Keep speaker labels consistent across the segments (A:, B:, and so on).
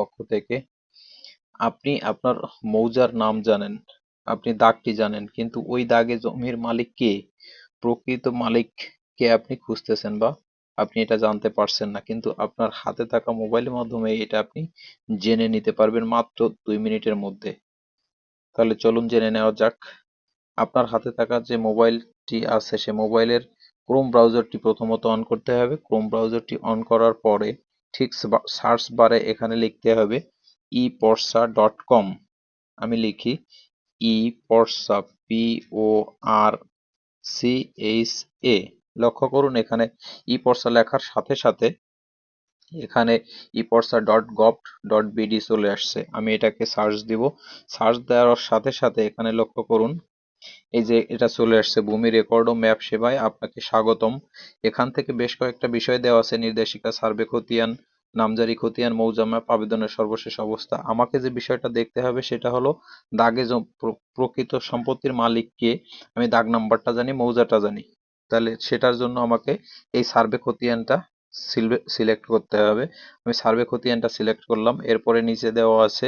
A: পক্ষ থেকে আপনি আপনার মৌজার নাম জানেন, আপনি দাগটি জানেন, কিন্তু ওই দাগে জমির মালিক কে? প্রকৃত মালিককে আপনি খুঁজতেছেন বা আপনি এটা জানতে পারছেন না, কিন্তু আপনার হাতে থাকা মোবাইলের মাধ্যমে এটা আপনি জেনে নিতে পারবেন মাত্র দুই মিনিটের মধ্যে। তাহলে চলুন জেনে নেওয়া যাক, আপনার হাতে থাকা যে মোবাইলটি আছে, সে মোবাইলের ক্রোম ব্রাউজারটি প্রথমত অন করতে হবে। ক্রোম ব্রাউজারটি অন করার পরে ঠিক সার্চ বারে এখানে লিখতে হবে ই পর্সা ডট কম আমি লিখি E Porcha P O R C H A লক্ষ্য করুন এখানে ই পর্সা লেখার সাথে সাথে এখানে ePorcha dot gov dot BD চলে আসছে। আমি এটাকে সার্চ দিব। সার্চ দেওয়ার সাথে সাথে এখানে লক্ষ্য করুন এই যে এটা চলে আসছে ভূমি রেকর্ড ও ম্যাপ সেবায় আপনাকে স্বাগতম। এখান থেকে বেশ কয়েকটা বিষয় দেওয়া আছে, নির্দেশিকা সার্ভে খতিয়ান, নামজারি খতিয়ান, মৌজা ম্যাপ আবেদনের সর্বশেষ অবস্থা। আমাকে যে বিষয়টা দেখতে হবে সেটা হলো দাগে প্রকৃত সম্পত্তির মালিককে আমি দাগ নাম্বারটা জানি, মৌজাটা জানি। তাহলে সেটার জন্য আমাকে এই সার্ভে খতিয়ানটা সিলেক্ট করতে হবে। আমি সার্ভে খতিয়ানটা সিলেক্ট করলাম, এরপরে নিচে দেওয়া আছে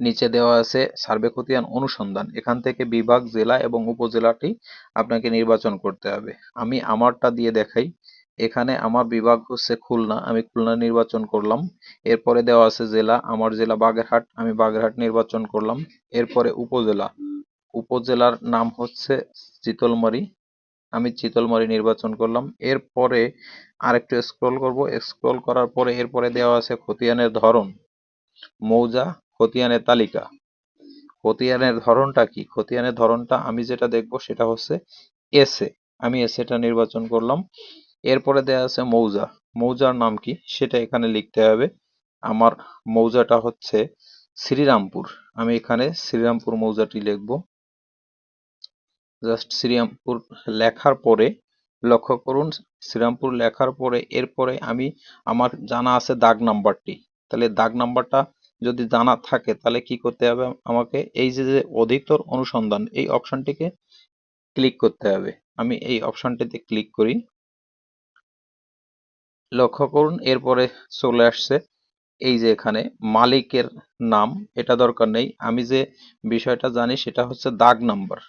A: নিচে দেওয়া আছে সার্ভে খতিয়ান অনুসন্ধান। এখান থেকে বিভাগ, জেলা এবং উপজেলাটি আপনাকে নির্বাচন করতে হবে। আমি আমারটা দিয়ে দেখাই। এখানে আমার বিভাগ হচ্ছে খুলনা। আমি খুলনা নির্বাচন করলাম। এরপরে দেওয়া আছে জেলা। আমার জেলা বাগেরহাট। আমি বাগেরহাট নির্বাচন করলাম। এরপরে উপজেলা। উপজেলার নাম হচ্ছে চিতলমারি। আমি চিতলমারি নির্বাচন করলাম। এরপরে আরেকটু স্ক্রল করব। স্ক্রল করার পরে এরপরে দেওয়া আছে খতিয়ানের ধরন। মৌজা খতিয়ানের তালিকা। খতিয়ানের ধরনটা কি? খতিয়ানের ধরনটা আমি যেটা দেখব সেটা হচ্ছে এসে আমি এসেটা নির্বাচন করলাম। এরপরে দেওয়া আছে মৌজা। মৌজার নাম কি? সেটা এখানে লিখতে হবে। আমার মৌজাটা হচ্ছে শ্রীরামপুর। আমি এখানে শ্রীরামপুর মৌজাটি লিখব। জাস্ট শ্রীরামপুর লেখার পরে লক্ষ্য করুন, শ্রীরামপুর লেখার পরে এরপরে আমি, আমার জানা আছে দাগ নাম্বারটি। তাহলে দাগ নাম্বারটা যদি জানা থাকে, তাহলে কি করতে হবে আমাকে? এই যে যে অধিকতর অনুসন্ধান, এই অপশনটিকে ক্লিক করতে হবে। আমি এই অপশনটিতে ক্লিক করি। লক্ষ্য করুন, এরপরে চলে আসছে। এই যে এখানে, মালিকের নাম, এটা দরকার নেই। আমি যে বিষয়টা জানি, সেটা হচ্ছে দাগ নাম্বার।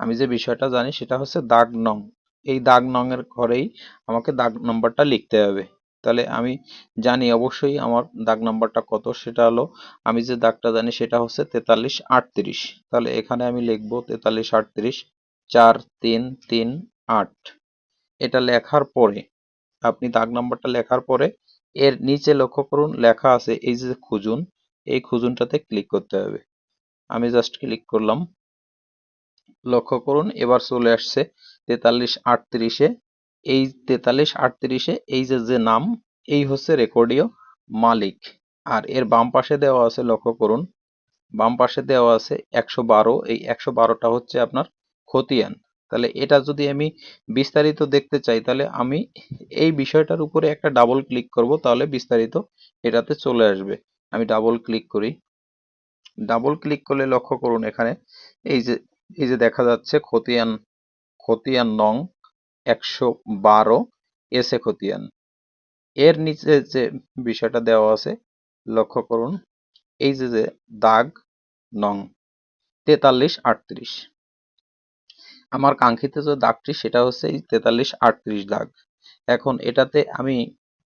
A: আমি যে বিষয়টা জানি, সেটা হচ্ছে দাগ নং। এই দাগ নং এর ঘরেই আমাকে দাগ নাম্বারটা লিখতে হবে। তাহলে আমি জানি অবশ্যই আমার দাগ নাম্বারটা কত, সেটা হলো আমি যে দাগটা জানি সেটা হচ্ছে তেতাল্লিশ আটত্রিশ। তাহলে এখানে আমি লিখব তেতাল্লিশ আটত্রিশ চার তিন তিন আট। এটা লেখার পরে, আপনি দাগ নাম্বারটা লেখার পরে এর নিচে লক্ষ্য করুন, লেখা আছে এই যে খুঁজুন, এই খুঁজুনটাতে ক্লিক করতে হবে। আমি জাস্ট ক্লিক করলাম। লক্ষ্য করুন, এবার চলে আসছে তেতাল্লিশ আটত্রিশে এই তেতাল্লিশ, আটত্রিশে এই যে যে নাম, এই হচ্ছে রেকর্ডীয় মালিক। আর এর বাম পাশে দেওয়া আছে, লক্ষ্য করুন, বাম পাশে দেওয়া আছে একশো বারো, এই একশো বারোটা হচ্ছে আপনার খতিয়ান। তাহলে এটা যদি আমি বিস্তারিত দেখতে চাই, তাহলে আমি এই বিষয়টার উপরে একটা ডাবল ক্লিক করব, তাহলে বিস্তারিত এটাতে চলে আসবে। আমি ডাবল ক্লিক করি। ডাবল ক্লিক করলে লক্ষ্য করুন এখানে, এই যে এই যে দেখা যাচ্ছে খতিয়ান খতিয়ান নং একশো বারো এসে খতিয়ান। এর নিচে যে বিষয়টা দেওয়া আছে, লক্ষ্য করুন, এই যে যে দাগ নং তেতাল্লিশ আটত্রিশ। আমার কাঙ্ক্ষিত যে দাগটি, সেটা হচ্ছে এই তেতাল্লিশ আটত্রিশ দাগ। এখন এটাতে আমি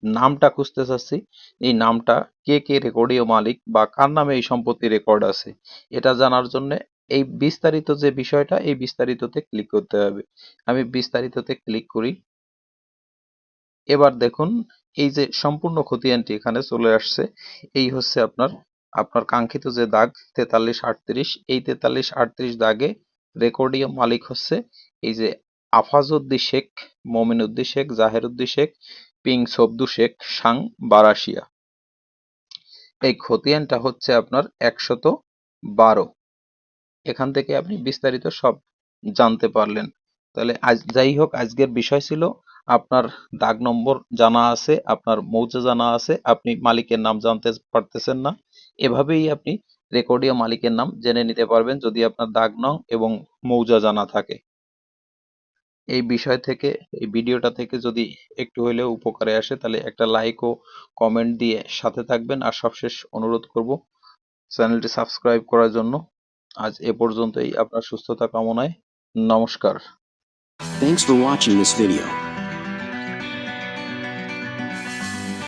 A: নামটা খুঁজতে চাচ্ছি, এই নামটা কে কে রেকর্ডীয় মালিক বা কার নামে এই সম্পত্তি রেকর্ড আছে, এটা জানার জন্য এই বিস্তারিত যে বিষয়টা, এই বিস্তারিততে ক্লিক করতে হবে। আমি বিস্তারিততে ক্লিক করি। এবার দেখুন, এই যে সম্পূর্ণ খতিয়ানটি এখানে চলে আসছে। এই হচ্ছে আপনার আপনার কাঙ্ক্ষিত যে দাগ, তেতাল্লিশ আটত্রিশ। এই তেতাল্লিশ আটত্রিশ দাগে রেকর্ডীয় মালিক হচ্ছে এই যে আফাজউদ্দি শেখ, মমিনুদ্দি শেখ, জাহেরউদ্দি শেখ, পিং সবদু শেখ, সাং বারাসিয়া এই খতিয়ানটা হচ্ছে আপনার একশত বারো। এখান থেকে আপনি বিস্তারিত সব জানতে পারলেন। তাহলে আজ, যাই হোক, আজকের বিষয় ছিল আপনার দাগ নম্বর জানা আছে, আপনার মৌজা জানা আছে, আপনি মালিকের নাম জানতে পারতেছেন না। এভাবেই আপনি রেকর্ডীয় মালিকের নাম জেনে নিতে পারবেন যদি আপনার দাগ নং এবং মৌজা জানা থাকে। এই বিষয় থেকে, এই ভিডিওটা থেকে যদি একটু হলেও উপকারে আসে, তাহলে একটা লাইক ও কমেন্ট দিয়ে সাথে থাকবেন। আর সবশেষ অনুরোধ করব, চ্যানেলটি সাবস্ক্রাইব করার জন্য। আজ এ পর্যন্তই আপনার সুস্থতা কামনায় নমস্কার
B: Thanks for watching this video.